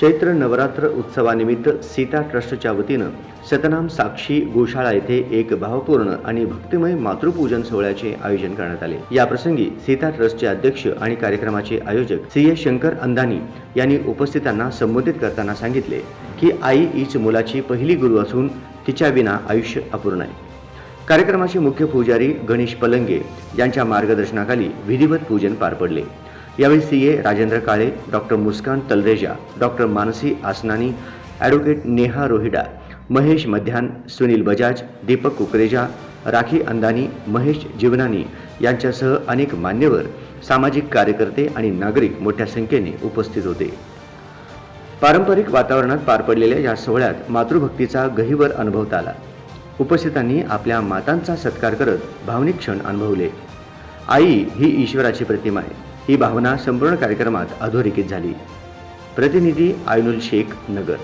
चैत्र नवरात्र उत्सवानिमित्त सीता ट्रस्टच्या वतीनं सतनाम साक्षी गोशाळा येथे एक भावपूर्ण आणि भक्तिमय मातृपूजन सोहळ्याचे आयोजन करण्यात आले. या प्रसंगी सीता ट्रस्टचे अध्यक्ष आणि कार्यक्रमाचे आयोजक सी एस शंकर अंदानी यांनी उपस्थितांना संबोधित करताना सांगितले की आई हीच मुलाची पहिली गुरु असून तिच्या विना आयुष्य अपूर्ण आहे. कार्यक्रमाचे मुख्य पुजारी गणेश पलंगे यांच्या मार्गदर्शनाखाली विधिवत पूजन पार पडले. यावेळी C A Rajendra Kale doctor Muskan Talreja doctor Mansi Asnani advocate Neha Rohida Mahesh Madhyan Sunil Bajaj Deepak Kukreja rakhi अंदानी Mahesh जीवनानी यांच्यासह अनेक मान्यवर सामाजिक कार्यकर्ते आणि नागरिक मोठ्या संख्येने उपस्थित होते. पारंपरिक वातावरणात पार पडलेल्या या सोहळ्यात मातृभक्तीचा गहिवर अनुभवता आला. उपस्थितांनी आपल्या मातांचा सत्कार करत भावनिक क्षण अनुभवले. आई ही ईश्वराची प्रतिमा आहे. ही भावना संपूर्ण कार्यक्रमात अधोरेखित झाली. प्रतिनिधी आयनुल शेख नगर.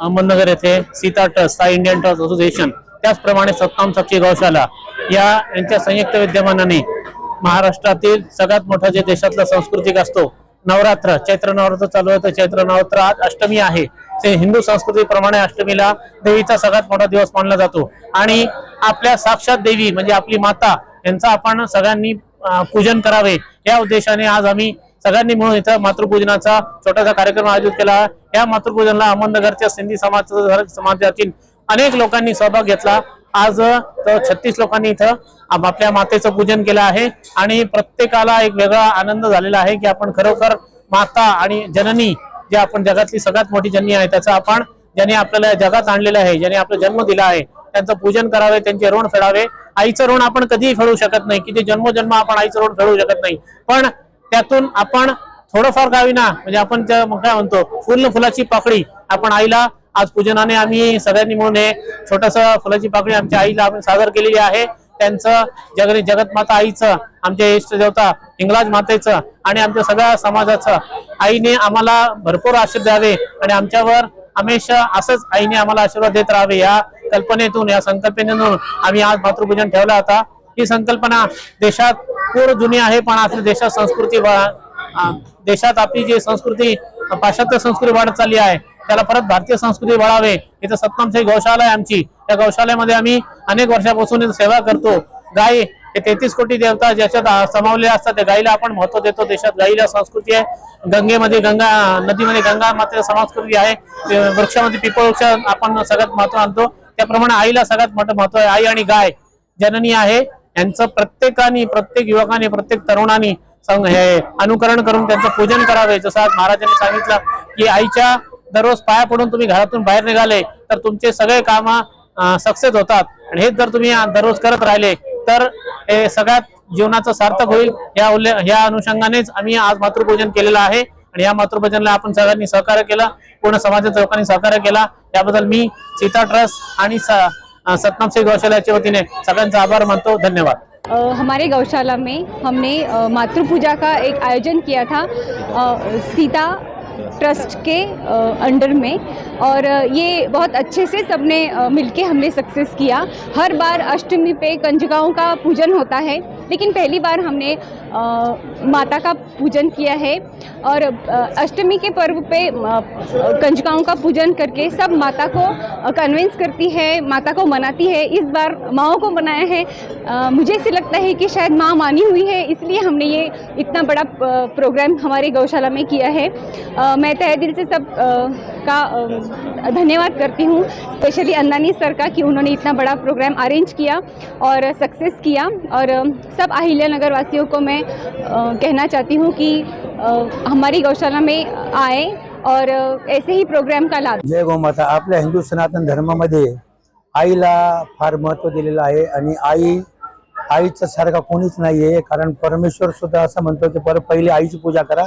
अहमदनगर येथे Sita trust Sai Indian trust association त्याचप्रमाणे सत्ताम साक्षी गौशाला या यांच्या संयुक्त विद्यमानाने महाराष्ट्रातील सगळ्यात मोठा जे देशातला सांस्कृतिक असतो नवरात्र चैत्र नवरात्र चालू आहे तर चैत्र नवरात्र आज अष्टमी आहे. ते हिंदू संस्कृतीप्रमाणे अष्टमीला देवीचा सगळ्यात मोठा दिवस मानला जातो. आणि आपल्या साक्षात देवी म्हणजे आपली माता यांचा आपण सगळ्यांनी पूजन करावे. या उद्देशाने आज आम्ही सगळ्यांनी मिळून इथं मातृपूजनाचा छोटासा कार्यक्रम आयोजित केला. या मातृपूजनाला अहमदनगरच्या सिंधी समाज समाजातील अनेक लोकांनी सहभाग घेतला. आज छत्तीस लोकांनी इथं आपल्या मातेचं पूजन केलं आहे. आणि प्रत्येकाला एक वेगळा आनंद झालेला आहे की आपण खरोखर माता आणि जननी जे आपण जगातली सगळ्यात मोठी जननी आहे त्याचा आपण ज्याने आपल्याला जगात आणलेलं आहे ज्याने आपला जन्म दिला आहे त्यांचं पूजन करावे त्यांचे ऋण फेडावे. आईचं ऋण आपण कधीही फेडू शकत नाही. किती जन्मोजन्म आपण आईचं ऋण फेडू शकत नाही. पण त्यातून आपण थोडंफार गावी ना म्हणजे आपण त्या काय म्हणतो फुल फुलाची पाकळी आपण आईला आज पूजनाने आम्ही सगळ्यांनी मिळून हे छोटस फुलाची पाकळी आमच्या आईला आपण सादर केलेली आहे. त्यांचं जग जगत माता आईचं आमच्या इष्ट देवता हिंगलाज मातेचं आणि आमच्या सगळ्या समाजाचं आईने आम्हाला भरपूर आशीर्वाद द्यावे आणि आमच्यावर हमेशा असंच आईने आम्हाला आशीर्वाद देत राहावे या कल्पनेतून या संकल्पनेतून आम्ही आज मातृभूजन ठेवलं होता ही संकल्पना देशात पूर जुनी आहे पण आपल्या देशात संस्कृती देशात आपली जी संस्कृती पाश्चात्य संस्कृती वाढत चालली आहे त्याला परत भारतीय संस्कृती वाढावे. इथं सत्तमशाही गौशाला आहे आमची. त्या गौशालेमध्ये आम्ही अनेक वर्षापासून सेवा करतो. गाय हे तेहतीस कोटी देवता ज्याच्यात समावले असतात त्या गायीला आपण महत्त्व देतो. देशात गायीला संस्कृती आहे. गंगेमध्ये गंगा नदीमध्ये गंगा मात्र संस्कृती आहे. वृक्षामध्ये पिपळ वृक्ष आपण सगळ्यात महत्त्व आणतो. त्याप्रमाणे आईला सगळ्यात मोठं महत्त्व आहे. आई आणि गाय जननी आहे. यांचं प्रत्येकाने प्रत्येक युवकाने प्रत्येक तरुणाने संग- हे अनुकरण करून त्यांचं पूजन करावे. जसं आज महाराजांनी सांगितलं की आईच्या दररोज पाया पडून तुम्ही घरातून बाहेर निघाले तर तुमचे सगळे काम सक्सेस होतात. आणि हेच जर तुम्ही दररोज करत राहिले तर हे सगळ्यात जीवनाचं सार्थक होईल. या उल्ले या अनुषंगानेच आम्ही आज मातृपूजन केलेलं आहे. आणि या मातृपूजनला आपण सगळ्यांनी सहकार्य केलं पूर्ण समाजाच्या लोकांनी सहकार्य केला. याबद्दल मी सीता ट्रस्ट आणि सतनाम सिंह गौशाल्याच्या वतीने सगळ्यांचा आभार मानतो. धन्यवाद. हमारे गौशाला में हमने मातृ पूजा का एक आयोजन किया था सीता ट्रस्ट के अंडर में। और ये बहुत अच्छे से सबने मिलके हमने सक्सेस किया। हर बार अष्टमी पे कंजगाओं का पूजन होता है लेकिन पहली बार हमने अ, माता का पूजन किया है और अष्टमी के पर्व पे कंजकाओं का पूजन करके सब माता को कन्विंस करती है माता को मनाती है इस बार माओ को मनाया है। अ, मुझे ऐसे लगता है कि शायद माँ मानी हुई है इसलिए हमने ये इतना बड़ा प्रोग्राम हमारे गौशाला में किया है। अ, मैं तहे दिल से सब अ, का धन्यवाद करती हूँ स्पेशली अंदानी सर का कि उन्होंने इतना बड़ा प्रोग्राम अरेंज किया और सक्सेस किया। और सब अहिल्या नगर वासियों को मैं मैं कहना चाहती हूँ कि हमारी गौशाला में आए और ऐसे ही प्रोग्राम का लाभ। जय गोमाता आपल्या हिंदू सनातन धर्मामध्ये आईला फार महत्त्व दिलेलं आहे आणि आई आईचं सारखा कोणीच नाही आहे कारण परमेश्वर सुद्धा असं म्हणतो की पर पहिले आईची पूजा करा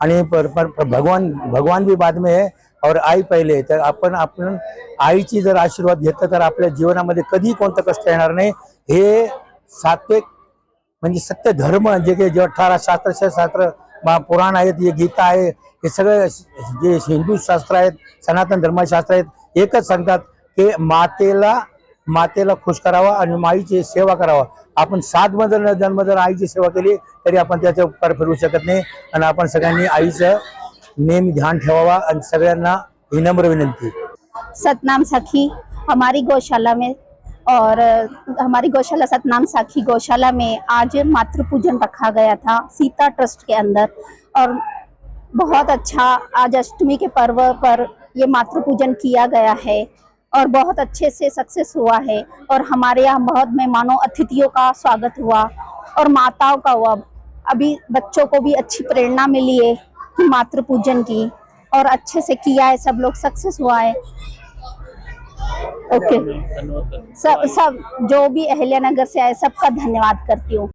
आणि पर, पर, पर भगवान भगवान बी बाद में है और आई पहिले तर आपण आपण आईची जर आशीर्वाद घेतलं तर आपल्या जीवनामध्ये कधीही कोणतं कष्ट येणार नाही. हे सात्विक म्हणजे सत्य धर्म जे काही जे अठरा शास्त्र शास्त्र पुराण आहेत हे गीता आहे हे सगळे जे हिंदू शास्त्र आहेत सनातन धर्मशास्त्र आहेत एकच सांगतात की मातेला मातेला खुश करावा आणि माईची सेवा करावा. आपण सात जर जन्म जर आईची सेवा केली तरी आपण त्याच्या उपकार फिरवू शकत नाही. आणि आपण सगळ्यांनी आईचं नेहमी ध्यान ठेवावा आणि सगळ्यांना विनम्र विनंती. सतनाम सखी हमारी गौशाला में और हमारी गौशाला सतनाम साखी गौशाला में आज मातृ पूजन रखा गया था, सीता ट्रस्ट के अंदर। और बहुत अच्छा आज अष्टमी के पर्व पर ये मातृ पूजन किया गया है और बहुत अच्छे से सक्सेस हुआ है। और हमारे यहाँ बहुत मेहमानों, अतिथियों का स्वागत हुआ और माताओं का हुआ। अभी बच्चों को भी अच्छी प्रेरणा मिली है मातृ पूजन की और अच्छे से किया है, सब लोग सक्सेस हुआ है। ओके सब सब जो भी अहल्या नगर से आए सबका धन्यवाद करती हूँ।